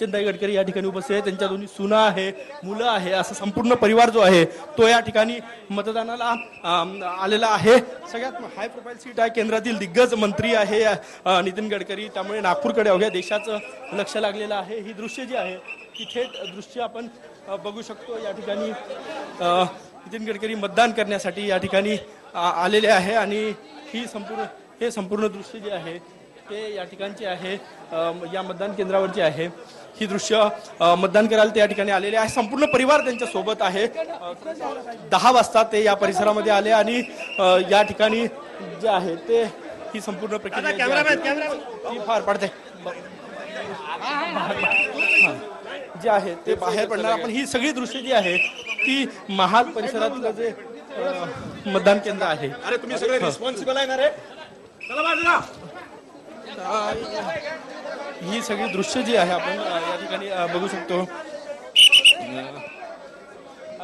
चंदाई गडकरी या ठिकाणी उपस्थित आहे त्यांच्या दोन्ही सुना आहे मुलं आहे असा संपूर्ण परिवार जो आहे तो या ठिकाणी मतदानाला आलेला आहे. सगळ्यात हाय प्रोफाईल सीट आहे. केंद्रातील दिग्गज मंत्री आहे नितीन गडकरी. त्यामुळे नागपूरकडे अवघ्या देशाचं लक्ष लागलेलं आहे. ही दृश्य जी आहे ती थेट दृश्य आपण बघू शकतो. या ठिकाणी नितीन गडकरी मतदान करण्यासाठी या ठिकाणी आलेले आहे. आणि ही संपूर्ण हे संपूर्ण दृश्य जे आहे ते या ठिकाणचे आहे या मतदान केंद्रावरचे आहे. ही दृश्य मतदान करायला त्या ठिकाणी आलेले आहे. संपूर्ण परिवार त्यांच्यासोबत आहे. दहा वाजता ते या परिसरामध्ये आले आणि या ठिकाणी जे आहे ते ही संपूर्ण प्रक्रिया पार पडते. जे आहे ते बाहेर पडणार. आपण ही सगळी दृश्य जी आहे ती महाल परिसरातलं जे मतदान केंद्र आहे. अरे तुम्ही सगळे रिस्पॉन्सिबल आहे ना रे? ही सगळी दृश्य जी आहे आपण या ठिकाणी बघू शकतो.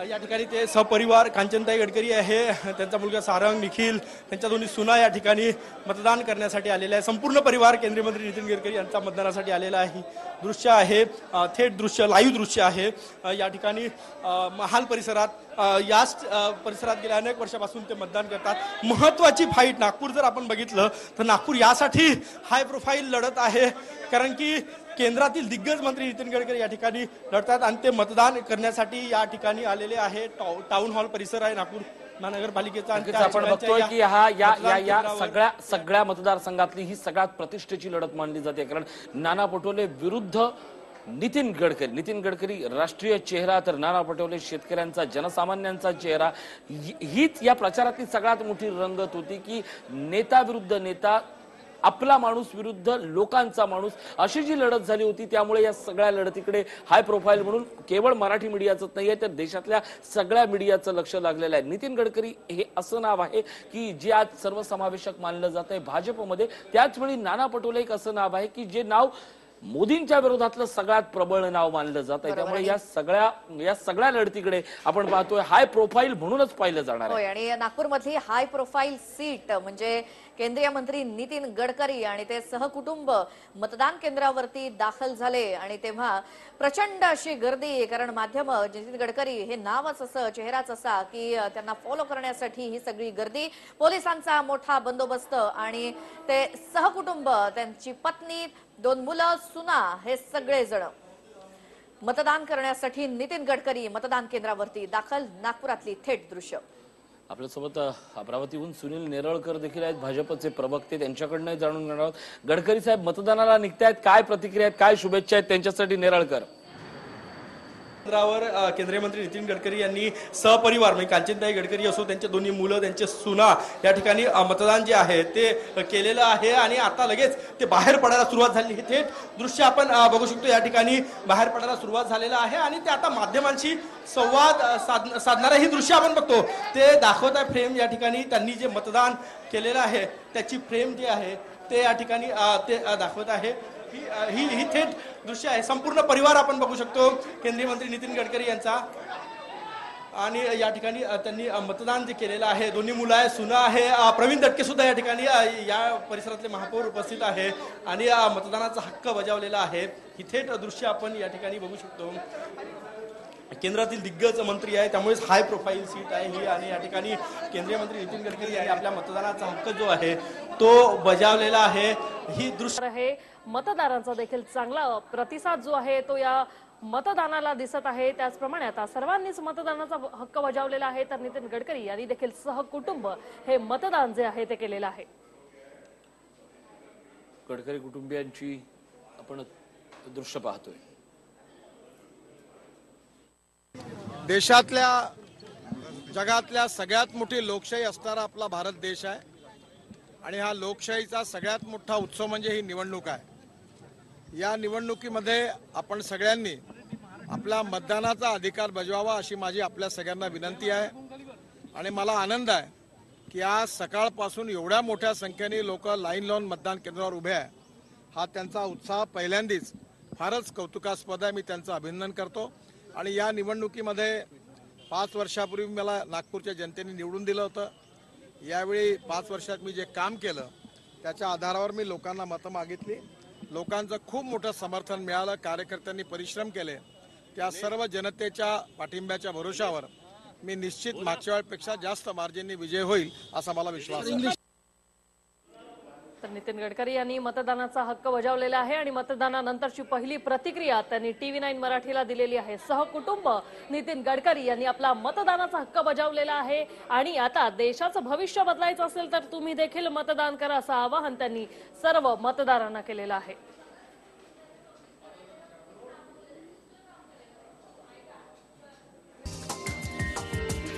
या ठिकाणी ते सपरिवार कांचनताई गडकरी आहे. त्यांचा मुलगा सारंग निखिल त्यांच्या दोन्ही सुना या ठिकाणी मतदान करण्यासाठी आलेला आहे संपूर्ण परिवार केंद्रीय मंत्री नितीन गडकरी यांचा मतदानासाठी आलेला आहे. दृश्य आहे थेट दृश्य लाईव्ह दृश्य आहे. या ठिकाणी महाल परिसरात याच परिसरात गेल्या अनेक वर्षापासून ते मतदान करतात. महत्वाची फाईट नागपूर जर आपण बघितलं तर नागपूर यासाठी हाय प्रोफाईल लढत आहे. कारण की केंद्रातील दिग्गज मंत्री नितीन गडकरी या ठिकाणी लढतात आणि ते मतदान करण्यासाठी या ठिकाणी आलेले आहे. टाउ- टाउन हॉल परिसर आहे नागपूर महानगरपालिकेचा आपण बघतोय की हा या या या सगळ्या सगळ्या मतदारसंघातली ही सगळ्यात प्रतिष्ठेची लढत मानली जाते. कारण नाना पटोले विरुद्ध नितीन गडकरी नितीन गडकरी राष्ट्रीय चेहरा तर नाना पटोले शेतकऱ्यांचा जनसामान्यांचा चेहरा. हीच या प्रचारातली सगळ्यात मोठी रंगत होती की नेता विरुद्ध नेता आपला माणूस विरुद्ध लोकांचा माणूस अशी जी लढत झाली होती त्यामुळे या सगळ्या लढतीकडे हाय प्रोफाईल म्हणून केवळ मराठी मीडियाचं आहे तर देशातल्या सगळ्या मीडियाचं लक्ष लागलेलं आहे. नितीन गडकरी हे असं नाव आहे की जे आज सर्वसमावेशक मानलं जात आहे भाजपमध्ये. त्याच वेळी नाना पटोले एक असं नाव आहे की जे नाव मोदींच्या विरोधातलं सगळ्यात प्रबळ नाव मानलं जात आहे. त्यामुळे या सगळ्या या सगळ्या लढतीकडे आपण पाहतोय हाय प्रोफाईल म्हणूनच पाहिलं जाणार आहे. होय आणि नागपूरमधली हाय प्रोफाईल सीट म्हणजे केंद्रीय मंत्री नितीन गडकरी आणि ते सहकुटुंब मतदान केंद्रावरती दाखल झाले. आणि तेव्हा प्रचंड अशी गर्दी कारण माध्यम नितीन गडकरी हे नावच असं चेहराच असा की त्यांना फॉलो करण्यासाठी ही सगळी गर्दी. पोलिसांचा मोठा बंदोबस्त आणि ते सहकुटुंब त्यांची पत्नी दोन मुलं सुना हे सगळेजण मतदान करण्यासाठी नितीन गडकरी मतदान केंद्रावरती दाखल नागपुरातली थेट दृश्य. आपल्यासोबत अमरावतीहून सुनील नेरळकर देखील आहेत भाजपचे प्रवक्ते. त्यांच्याकडनं जाणून घेणार आहोत. गडकरी साहेब मतदानाला निघतायत. काय प्रतिक्रिया आहेत? काय शुभेच्छा आहेत त्यांच्यासाठी नेरळकर? केंद्रावर केंद्रीय मंत्री नितीन गडकरी यांनी सहपरिवार म्हणजे कांचनताई गडकरी असो त्यांचे दोन्ही मुलं त्यांचे सुना या ठिकाणी मतदान जे आहे ते केलेलं आहे. आणि आता लगेच ते बाहेर पडायला सुरुवात झाली. हे थेट दृश्य आपण बघू शकतो. या ठिकाणी बाहेर पडायला सुरुवात झालेलं आहे. आणि ते आता माध्यमांशी संवाद साध साधणारं ही दृश्य आपण बघतो. ते दाखवत आहे फ्रेम या ठिकाणी. त्यांनी जे मतदान केलेलं आहे त्याची फ्रेम जी आहे ते या ठिकाणी ते दाखवत आहे. ही ही ही थेट दृश्य आहे. संपूर्ण परिवार आपण बघू शकतो. केंद्रीय मंत्री नितीन गडकरी यांचा. आणि या ठिकाणी त्यांनी मतदान जे केलेलं आहे दोन्ही मुलं आहे सुना आहे प्रवीण दटके सुद्धा या ठिकाणी या परिसरातले महापौर उपस्थित आहे. आणि मतदानाचा हक्क बजावलेला आहे. ही थेट दृश्य आपण या ठिकाणी बघू शकतो. केंद्रातील दिग्गज मंत्री आहे त्यामुळेच हाय प्रोफाईल सीट आहे ही. आणि या ठिकाणी केंद्रीय मंत्री नितीन गडकरी यांनी आपल्या मतदानाचा हक्क जो आहे तो बजावलेला आहे. ही दृश्य तर हे मतदारांचा देखील चांगला प्रतिसाद जो आहे तो या मतदानाला दिसत आहे. त्याचप्रमाणे आता सर्वांनीच मतदानाचा हक्क बजावलेला आहे. तर नितीन गडकरी यांनी देखील सहकुटुंब हे मतदान जे आहे ते केलेलं आहे. गडकरी कुटुंबियांची आपण दृश्य पाहतोय. देशातल्या जगातल्या सगळ्यात मोठी लोकशाही असणारा आपला भारत देश आहे. आणि हा लोकशाहीचा सगळ्यात मोठा उत्सव म्हणजे ही निवडणूक आहे. या निवडणुकीमध्ये आपण सगळ्यांनी आपला मतदानाचा अधिकार बजवावा अशी माझी आपल्या सगळ्यांना विनंती आहे. आणि मला आनंद आहे की आज सकाळपासून एवढ्या मोठ्या संख्येने लोक लाईन लावून मतदान केंद्रावर उभे आहे. हा त्यांचा उत्साह पहिल्यांदाच फारच कौतुकास्पद आहे. मी त्यांचं अभिनंदन करतो. आणि या निवडणुकीमध्ये पाच वर्षापूर्वी मला नागपूरच्या जनतेने निवडून दिलं होतं. यावेळी पाच वर्षात मी जे काम केलं त्याच्या आधारावर मी लोकांना मतं मागितली. लोकांचं खूप मोठं समर्थन मिळालं कार्यकर्त्यांनी परिश्रम केले. त्या सर्व जनतेच्या पाठिंब्याच्या भरोशावर मी निश्चित मागच्या वेळेपेक्षा जास्त मार्जिननी विजय होईल असा मला विश्वास आहे. तर नितीन गडकरी यांनी मतदानाचा हक्क बजावलेला आहे आणि मतदानानंतरची पहिली प्रतिक्रिया त्यांनी टीव्ही नाईन मराठीला दिलेली आहे. सहकुटुंब नितीन गडकरी यांनी आपला मतदानाचा हक्क बजावलेला आहे आणि आता देशाचं भविष्य बदलायचं असेल तर तुम्ही देखील मतदान करा असं आवाहन त्यांनी सर्व मतदारांना केलेलं आहे.